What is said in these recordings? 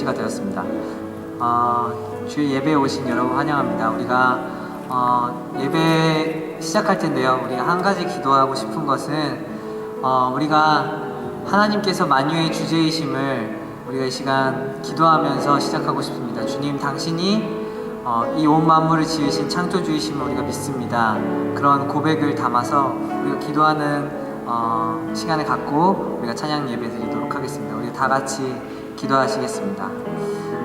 잔치가 되었습니다. 어, 주일 예배에 오신 여러분 환영합니다. 우리가 어, 예배 시작할 텐데요. 우리가 한 가지 기도하고 싶은 것은 어, 우리가 하나님께서 만유의 주제이심을 우리가 이 시간 기도하면서 시작하고 싶습니다. 주님, 당신이 어, 이온 만물을 지으신 창조주이심을 우리가 믿습니다. 그런 고백을 담아서 우리가 기도하는 어, 시간을 갖고 우리가 찬양 예배 드리도록 하겠습니다. 우리 다 같이 기도하시겠습니다.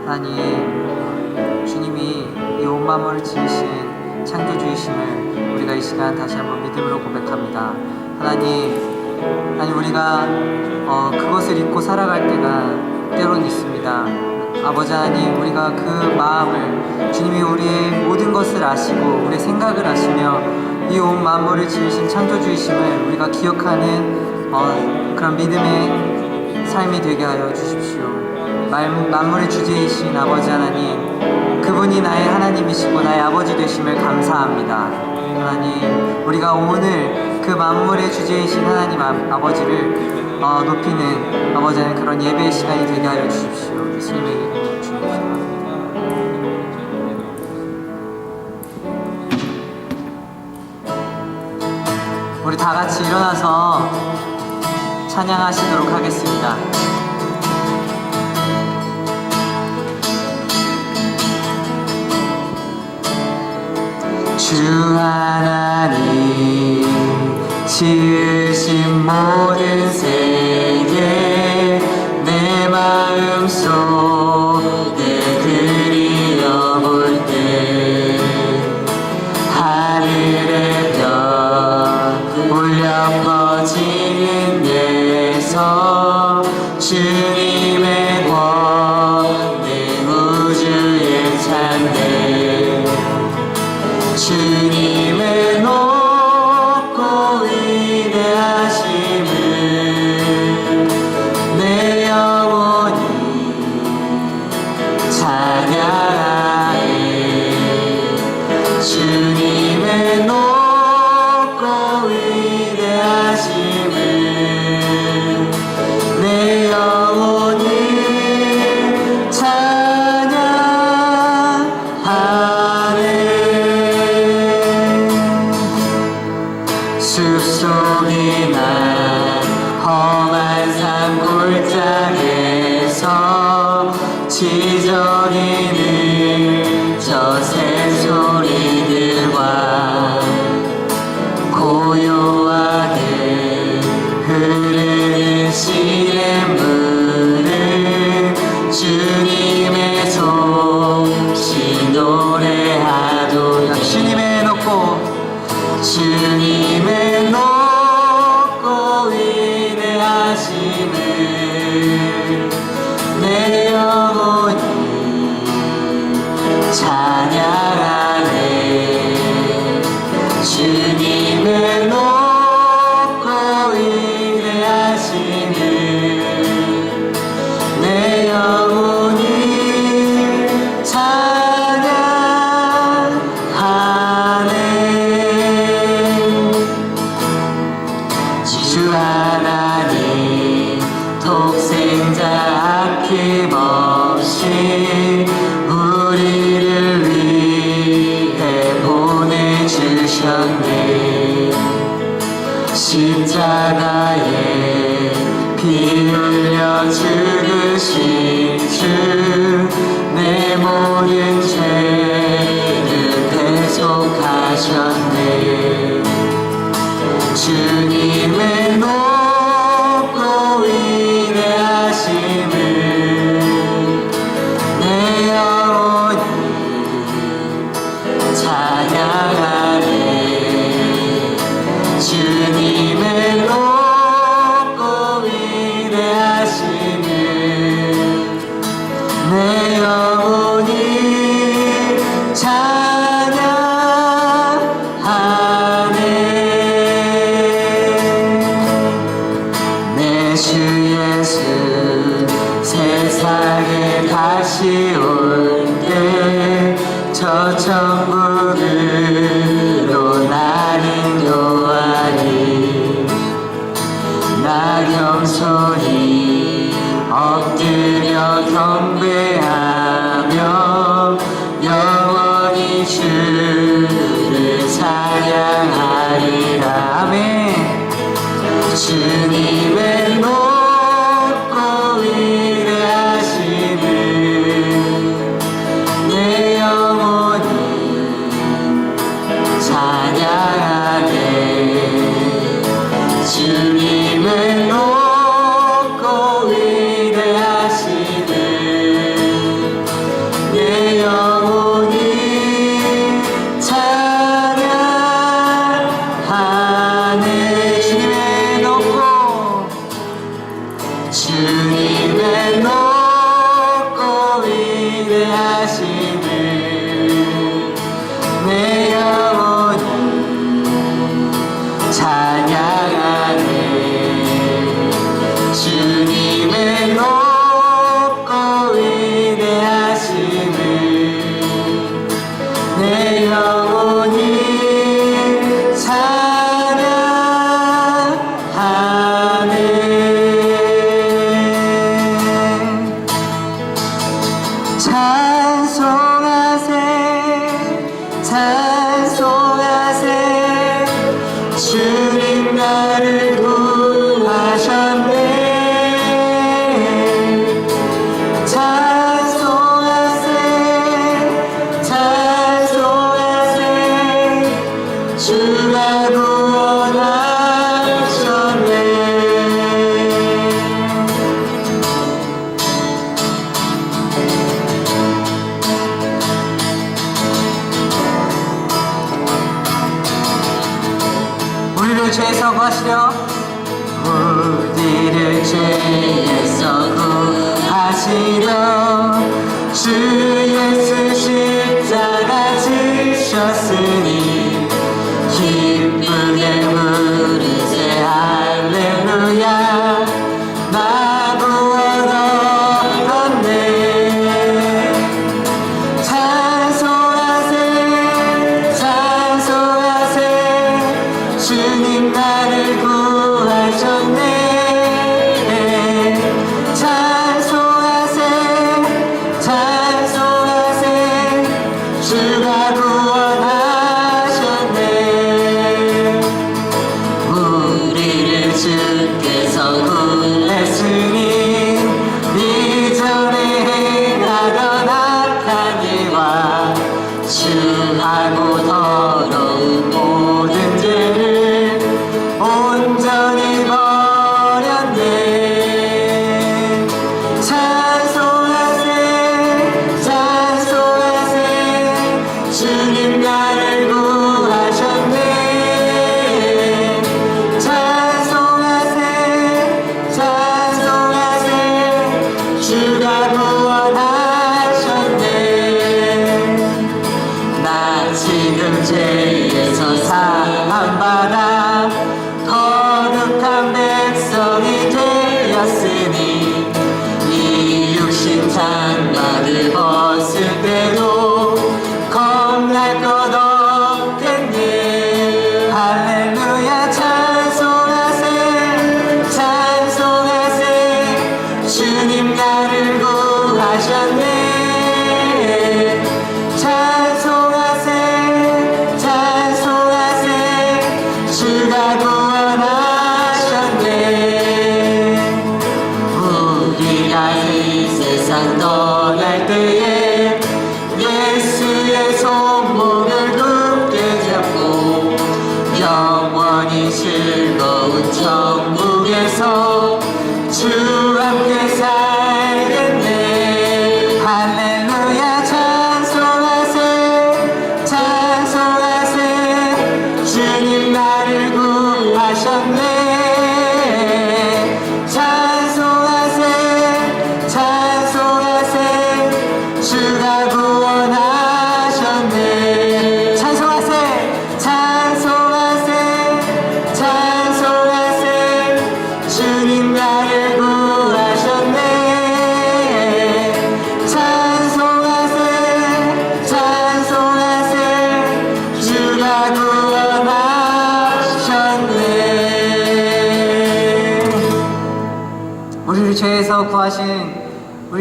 하나님, 주님이 이 온 만물을 지으신 창조주이심을 우리가 이 시간 다시 한번 믿음으로 고백합니다. 하나님, 하나님 우리가 어, 그것을 잊고 살아갈 때가 때론 있습니다. 아버지 하나님 우리가 그 마음을 주님이 우리의 모든 것을 아시고 우리의 생각을 아시며 이 온 만물을 지으신 창조주이심을 우리가 기억하는 어, 그런 믿음의 삶이 되게 하여 주십시오. 말- 만물의 주제이신 아버지 하나님 그분이 나의 하나님이시고 나의 아버지 되심을 감사합니다. 하나님 우리가 오늘 그 만물의 주제이신 하나님 아, 아버지를 어, 높이는 아버지 하나님 그런 예배의 시간이 되게 하여 주십시오. 예수님의 이름으로 주옵소서. 우리 다 같이 일어나서 찬양하시도록 하겠습니다. 주 하나님 지으신 모든 세계 내 마음 속 주님 보내주셨네 십자가에 피 흘려 죽으신 주내 모든 죄를 대속하셨네. 주님의 높 천국 죄송하시려 우리를 죄에서 구하시려 주 예수 십자가 지셨으니 기쁘게 우리 죄하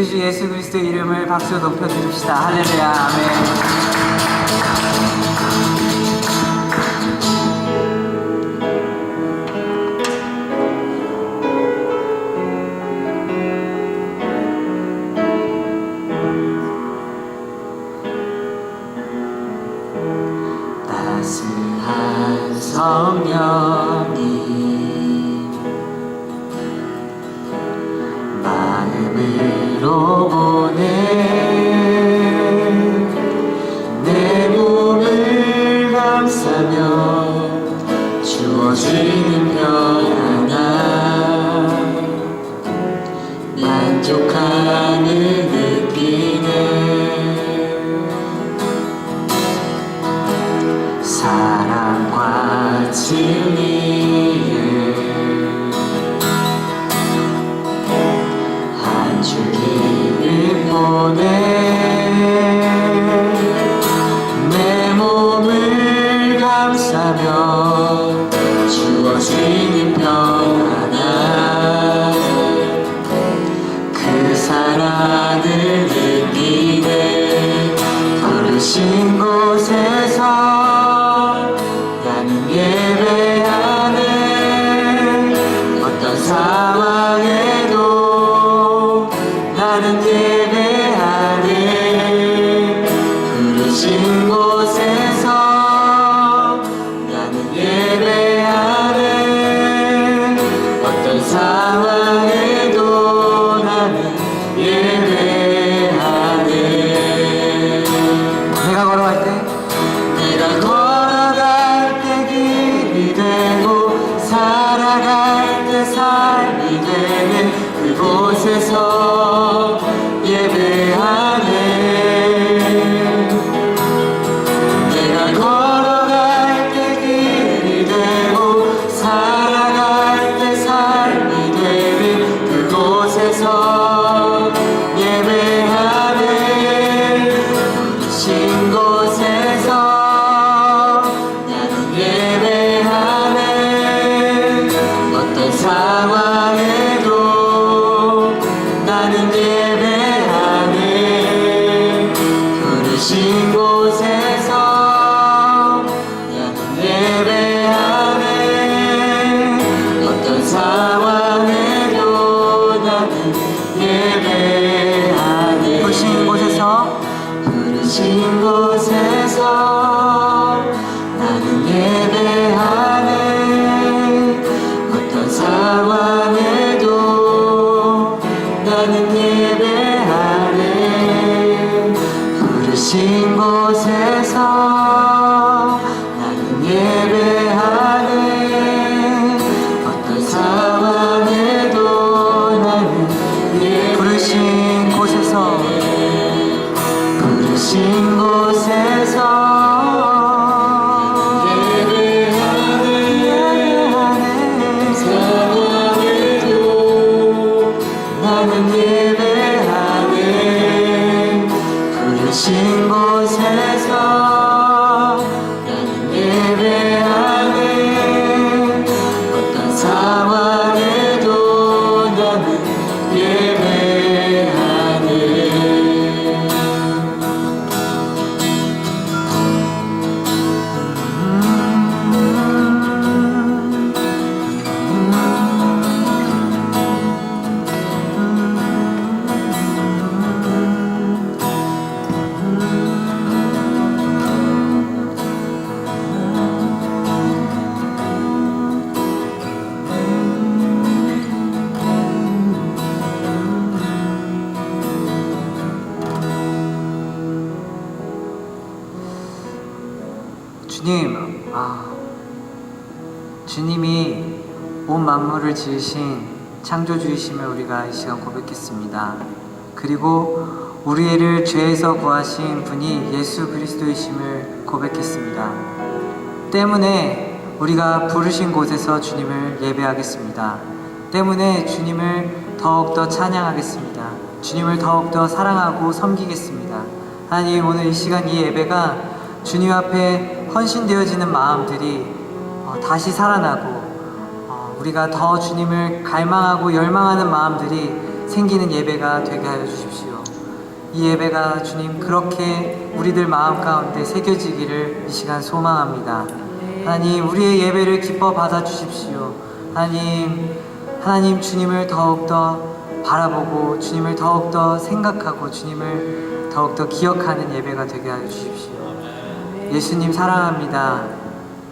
높이시 예수 그리스도의 이름을 박수 높여드립시다. 할렐루야. 아멘. 감사며 주어지는 평안함. 그 사랑을 goes and 신 곳에서 신곳 만물을 지으신 창조주이심을 우리가 이 시간 고백했습니다. 그리고 우리를 죄에서 구하신 분이 예수 그리스도이심을 고백했습니다. 때문에 우리가 부르신 곳에서 주님을 예배하겠습니다. 때문에 주님을 더욱더 찬양하겠습니다. 주님을 더욱더 사랑하고 섬기겠습니다. 하나님 오늘 이 시간 이 예배가 주님 앞에 헌신되어지는 마음들이 어, 다시 살아나고 어, 우리가 더 주님을 갈망하고 열망하는 마음들이 생기는 예배가 되게 하여 주십시오. 이 예배가 주님 그렇게 우리들 마음 가운데 새겨지기를 이 시간 소망합니다. 하나님 우리의 예배를 기뻐 받아 주십시오. 하나님 하나님 주님을 더욱더 바라보고 주님을 더욱더 생각하고 주님을 더욱더 기억하는 예배가 되게 하여 주십시오. 예수님 사랑합니다.